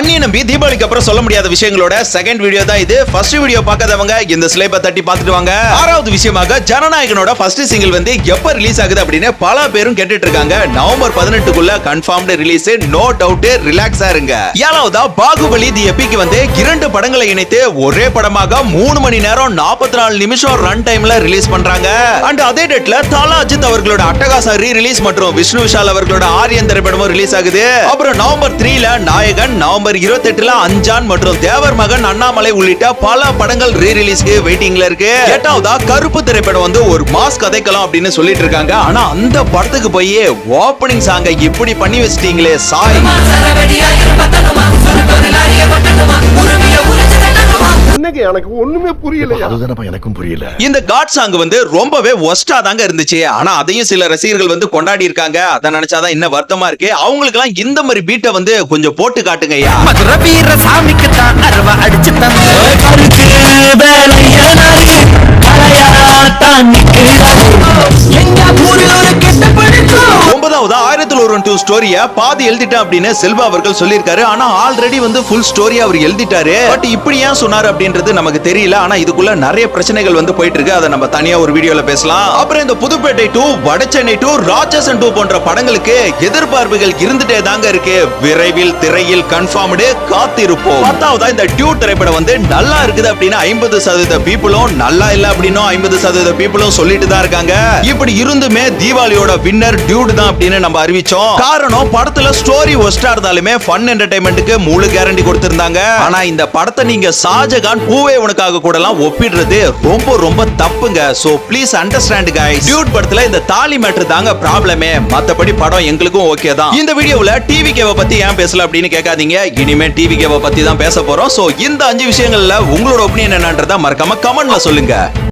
அந்நிய நம்பி தீபாவளிக்கு அப்புறம் சொல்ல முடியாத விஷயங்களோட செகண்ட் வீடியோ தான் இது. ஃபர்ஸ்ட் வீடியோ பார்க்காதவங்க இந்த ஸ்லேப்பை தட்டி பார்த்துட்டு வாங்க. ஆறாவது விஷயமாக ஜனநாயகனோட ஃபர்ஸ்ட் சிங்கிள் வந்து எப்ப ரிலீஸ் ஆகுது அப்படின்னு பல பேரும் கேட்டுட்டு இருக்காங்க நவம்பர் பதினெட்டுக்குள்ள கன்ஃபார்ம்டு ரிலீஸ் நோ டவுட் ரிலாக்ஸா இருங்க. ஏழாவதா பாகுபலி தி எப்பிக்கு வந்து இரண்டு படங்களை இணைத்து ஒரே படமாக மூணு மணி நேரம் நாற்பத்தி நாலு நிமிஷம் ரன் டைம்ல ரிலீஸ் பண்றாங்க. அண்ட் அதே டேட்ல தாலா அஜித் அவர்களோட அட்டகாசா ரீ ரிலீஸ் மற்றும் விஷ்ணு விஷால் அவர்களோட ஆரியன் திரைப்படமும் ரிலீஸ் ஆகுது. அப்புறம் நவம்பர் த்ரீல நாயகன் நவம்பர் இருபத்தி எட்டுல அஞ்சான் மற்றும் தேவர் மகன் அண்ணாமலை உள்ளிட்ட பல படங்கள் ரீ ரிலீஸ்க்கு வெயிட்டிங்ல இருக்கு. எட்டாவதா கருப்பு திரைப்படம் வந்து ஒரு மாஸ் கதைக்கலாம் அப்படின்னு சொல்லிட்டு இருக்காங்க. ஆனா அந்த படத்துக்கு போய் ஓப்பனிங் சாங்க இப்படி பண்ணி வச்சிட்டீங்களே சாய். என்னங்க எனக்கு ஒண்ணுமே புரியலையா? அதுதானப்பா எனக்கும் புரியல. இந்த காட் சாங் வந்து ரொம்பவே ஒஸ்டா தாங்க இருந்துச்சு. ஆனா அதையும் சில ரசிகர்கள் வந்து கொண்டாடி இருக்காங்க. அதை நினைச்சாதான் இன்னும் வருத்தமா இருக்கு. அவங்களுக்கு எல்லாம் இந்த மாதிரி பீட்டை வந்து கொஞ்சம் போட்டு காட்டுங்க ஐயா. மதுர வீர சாமிக்கு தான் அருவா அடிச்சு தந்து. டூ ஸ்டோரிய பாதி எழுதிட்டேன் அப்படின்னு செல்வா அவர்கள் சொல்லியிருக்காரு. ஆனா ஆல்ரெடி வந்து ஃபுல் ஸ்டோரி அவர் எழுதிட்டாரு. பட் இப்படி ஏன் சொன்னாரு அப்படின்றது நமக்கு தெரியல. ஆனா இதுக்குள்ள நிறைய பிரச்சனைகள் வந்து போயிட்டு இருக்கு அதை நம்ம தனியா ஒரு வீடியோல பேசலாம். அப்புறம் இந்த Pudhupettai two Vada Chennai two Ratsasan two போன்ற படங்களுக்கு எதிர்பார்ப்புகள் இருந்துட்டே தாங்க இருக்கு. விரைவில் திரையில் கன்ஃபார்ம்டு காத்திருப்போம். பத்தாவதா இந்த டியூ திரைப்படம் வந்து நல்லா இருக்குது அப்படின்னு ஐம்பது சதவீத பீப்புளும் நல்லா இல்ல அப்படின்னும் ஐம்பது சதவீத பீப்புளும் சொல்லிட்டு தான் இருக்காங்க. இப்படி இருந்துமே தீபாவளியோட வின்னர் டியூட் தான் அப்படின்னு நம்ம அறிவிச்சோம். காரணம் படத்துல ஸ்டோரி ஒஸ்டா இருந்தாலுமே ஃபன் என்டர்டைன்மெண்ட்டுக்கு முழு கேரண்டி கொடுத்திருந்தாங்க. ஆனா இந்த படத்தை நீங்க ஷாஜகான் பூவே உனக்காக கூடலாம் ஒப்பிடுறது ரொம்ப ரொம்ப தப்புங்க. So please understand guys dude படத்துல இந்த தாலி மேட்டர் தாங்க ப்ராப்ளமே மத்தபடி படம் எங்களுக்கும் ஓகே தான். இந்த வீடியோல டிவி கேவை பத்தி ஏன் பேசல அப்படின்னு கேட்காதீங்க. இனிமே டிவி கேவை பத்தி தான் பேச போறோம். சோ இந்த அஞ்சு விஷயங்கள்ல உங்களோட ஒப்பீனியன் என்னன்றதை மறக்காம கமெண்ட்ல சொல்லுங்க.